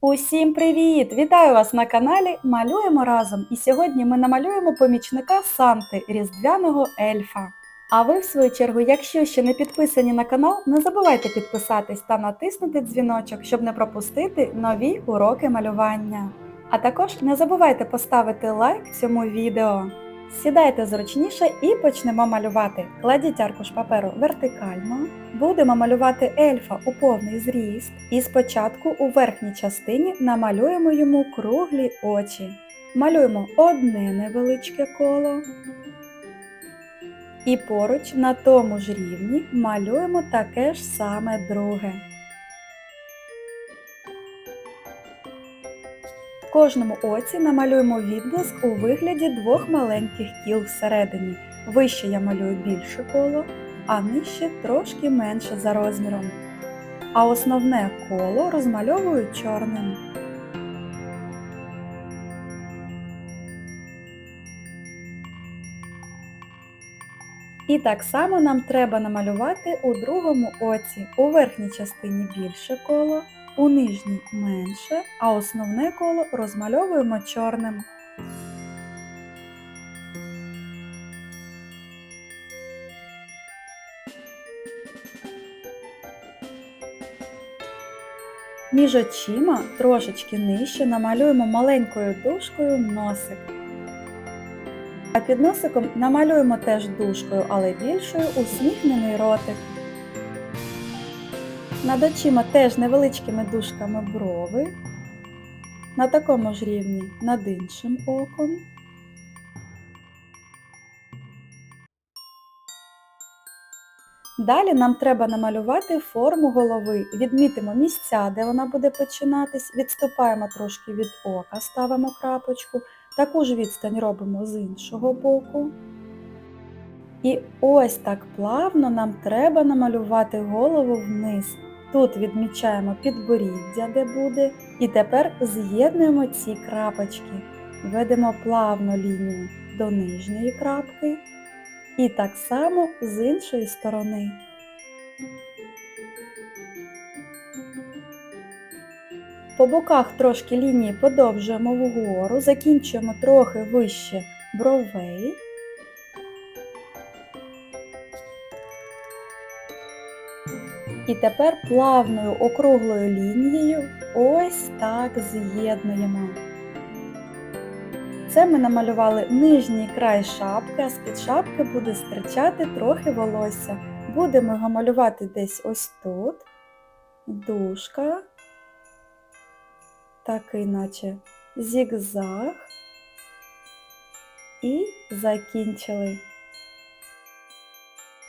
Усім привіт! Вітаю вас на каналі Малюємо разом. І сьогодні ми намалюємо помічника Санти Різдвяного ельфа. А ви, в свою чергу, якщо ще не підписані на канал, не забувайте підписатись та натиснути дзвіночок, щоб не пропустити нові уроки малювання. А також не забувайте поставити лайк цьому відео. Сідайте зручніше і почнемо малювати. Кладіть аркуш паперу вертикально. Будемо малювати ельфа у повний зріст. І спочатку у верхній частині намалюємо йому круглі очі. Малюємо одне невеличке коло. І поруч на тому ж рівні малюємо таке ж саме друге. Кожному оці намалюємо відблиск у вигляді двох маленьких кіл всередині. Вище я малюю більше коло, а нижче трошки менше за розміром. А основне коло розмальовую чорним. І так само нам треба намалювати у другому оці. У верхній частині більше коло, у нижній менше, а основне коло розмальовуємо чорним. Між очима трошечки нижче намалюємо маленькою дужкою носик. А під носиком намалюємо теж дужкою, але більшою усміхнений ротик. Над очима теж невеличкими дужками брови. На такому ж рівні над іншим оком. Далі нам треба намалювати форму голови. Відмітимо місця, де вона буде починатись, відступаємо трошки від ока, ставимо крапочку, таку ж відстань робимо з іншого боку. І ось так плавно нам треба намалювати голову вниз. Тут відмічаємо підборіддя, де буде, і тепер з'єднуємо ці крапочки. Ведемо плавно лінію до нижньої крапки і так само з іншої сторони. По боках трошки лінії подовжуємо вгору, закінчуємо трохи вище бровей. І тепер плавною округлою лінією ось так з'єднуємо. Це ми намалювали нижній край шапки, а з-під шапки буде стирчати трохи волосся. Будемо його малювати десь ось тут. Дужка. Такий наче зігзаг. І закінчили.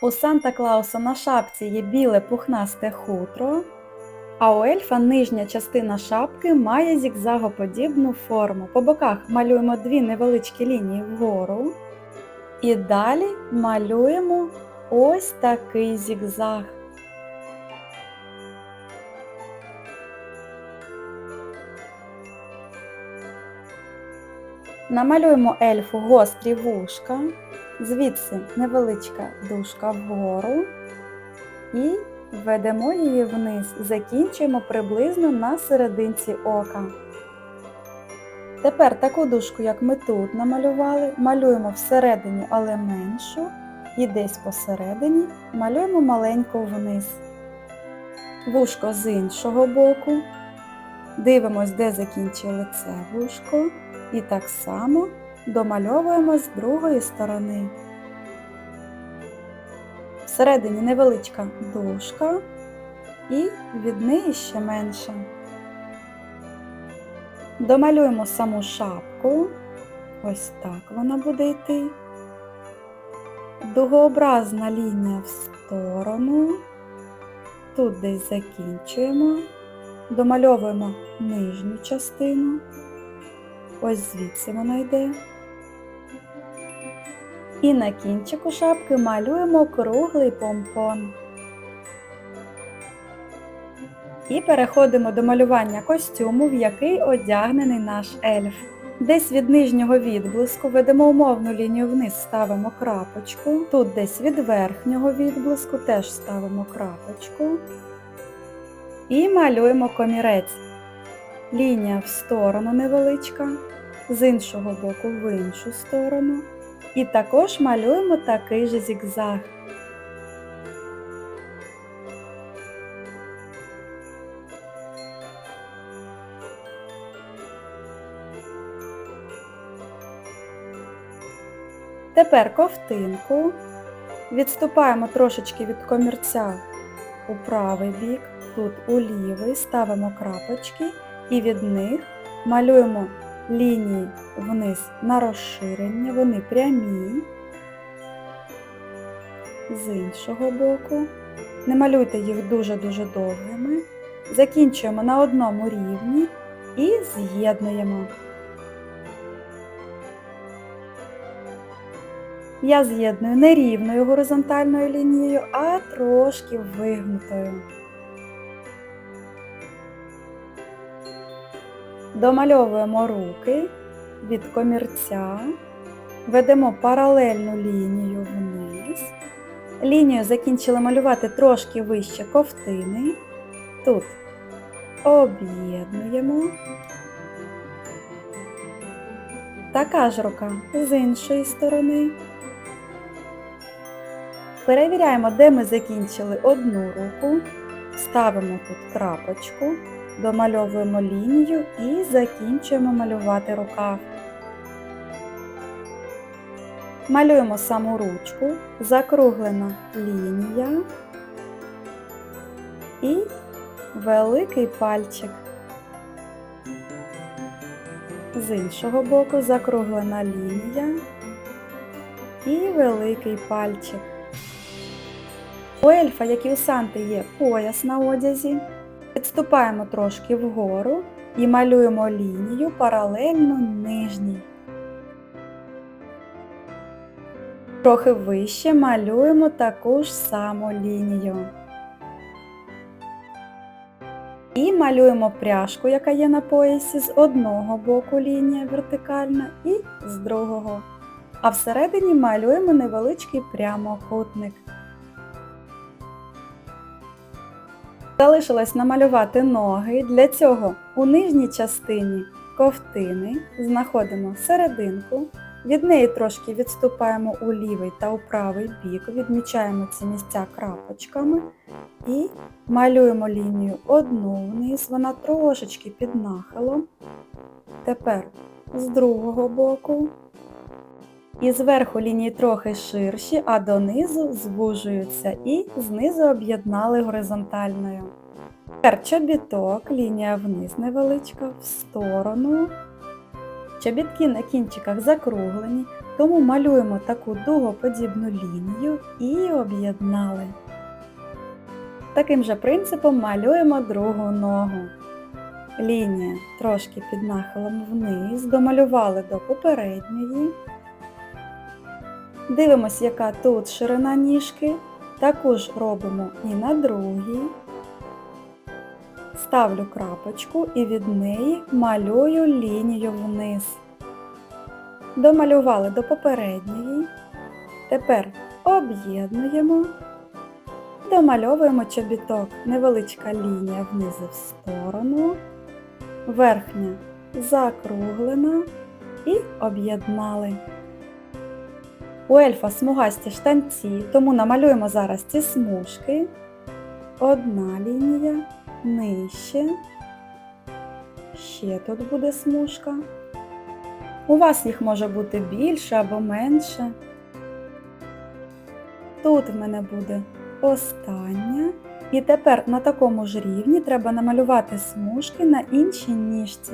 У Санта Клауса на шапці є біле пухнасте хутро, а у ельфа нижня частина шапки має зігзагоподібну форму. По боках малюємо дві невеличкі лінії вгору. І далі малюємо ось такий зігзаг. Намалюємо ельфу гострі вушка, звідси невеличка дужка вгору і ведемо її вниз, закінчуємо приблизно на серединці ока. Тепер таку дужку, як ми тут намалювали, малюємо всередині, але меншу, і десь посередині малюємо маленьку вниз. Вушко з іншого боку. Дивимось, де закінчили це вушко. І так само домальовуємо з другої сторони. Всередині невеличка дужка і від неї ще менша. Домалюємо саму шапку. Ось так вона буде йти. Дугообразна лінія в сторону. Тут десь закінчуємо. Домальовуємо нижню частину. Ось звідси вона йде. І на кінчику шапки малюємо круглий помпон. І переходимо до малювання костюму, в який одягнений наш ельф. Десь від нижнього відблиску ведемо умовну лінію вниз, ставимо крапочку. Тут десь від верхнього відблиску теж ставимо крапочку. І малюємо комірець. лінія в сторону невеличка, з іншого боку в іншу сторону. І також малюємо такий же зігзаг. Тепер ковтинку. Відступаємо трошечки від комірця у правий бік, тут у лівий, ставимо крапочки і від них малюємо лінії вниз на розширення, вони прямі. З іншого боку. Не малюйте їх дуже-дуже довгими. Закінчуємо на одному рівні і з'єднуємо. Я з'єдную не рівною горизонтальною лінією, а трошки вигнутою. Домальовуємо руки від комірця, ведемо паралельну лінію вниз. Лінію закінчили малювати трошки вище ковтини. Тут об'єднуємо. Така ж рука з іншої сторони. Перевіряємо, де ми закінчили одну руку, ставимо тут крапочку, домальовуємо лінію і закінчуємо малювати рукав. Малюємо саму ручку, закруглена лінія і великий пальчик. З іншого боку закруглена лінія і великий пальчик. У ельфа, як і у Санти, є пояс на одязі. Відступаємо трошки вгору і малюємо лінію паралельно нижній. Трохи вище малюємо таку ж саму лінію. І малюємо пряжку, яка є на поясі, з одного боку лінія вертикальна і з другого. А всередині малюємо невеличкий прямокутник. Залишилось намалювати ноги. Для цього у нижній частині ковтини знаходимо серединку, від неї трошки відступаємо у лівий та у правий бік, відмічаємо ці місця крапочками і малюємо лінію одну вниз, вона трошечки під нахилом. Тепер з другого боку. І зверху лінії трохи ширші, а донизу звужуються і знизу об'єднали горизонтальною. Тепер чобіток, лінія вниз невеличка, в сторону. Чобітки на кінчиках закруглені, тому малюємо таку дугоподібну лінію і об'єднали. Таким же принципом малюємо другу ногу. Лінія трошки під нахилом вниз, домалювали до попередньої. Дивимось, яка тут ширина ніжки. Таку ж робимо і на другій. Ставлю крапочку і від неї малюю лінію вниз. Домалювали до попередньої. Тепер об'єднуємо. Домальовуємо чобіток. Невеличка лінія внизу в сторону. Верхня закруглена і об'єднали. У ельфа смугасті штанці, тому намалюємо зараз ці смужки. Одна лінія, нижче. Ще тут буде смужка. У вас їх може бути більше або менше. Тут в мене буде остання. І тепер на такому ж рівні треба намалювати смужки на іншій ніжці.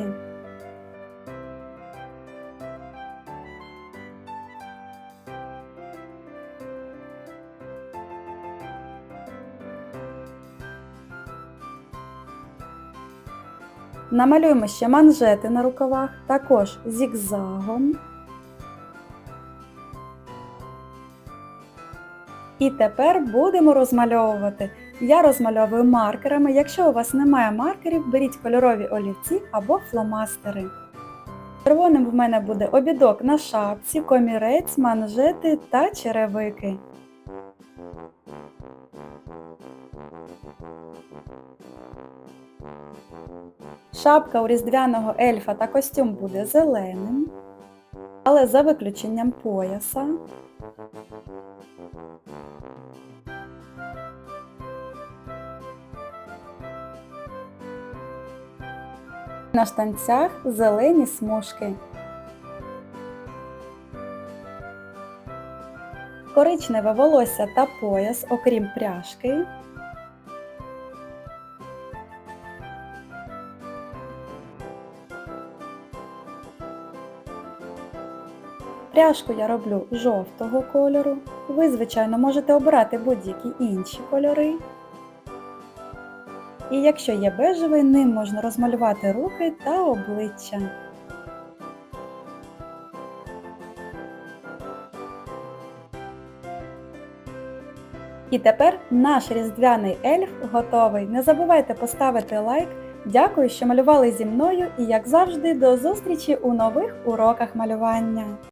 Намалюємо ще манжети на рукавах, також зігзагом. І тепер будемо розмальовувати. Я розмальовую маркерами. Якщо у вас немає маркерів, беріть кольорові олівці або фломастери. Червоним в мене буде обідок на шапці, комірець, манжети та черевики. Шапка у різдвяного ельфа та костюм буде зеленим, але за виключенням пояса. На штанцях зелені смужки. Коричневе волосся та пояс, окрім пряжки. Пряжку я роблю жовтого кольору. Ви, звичайно, можете обирати будь-які інші кольори. І якщо є бежевий, ним можна розмалювати руки та обличчя. І тепер наш різдвяний ельф готовий. Не забувайте поставити лайк. Дякую, що малювали зі мною і, як завжди, до зустрічі у нових уроках малювання.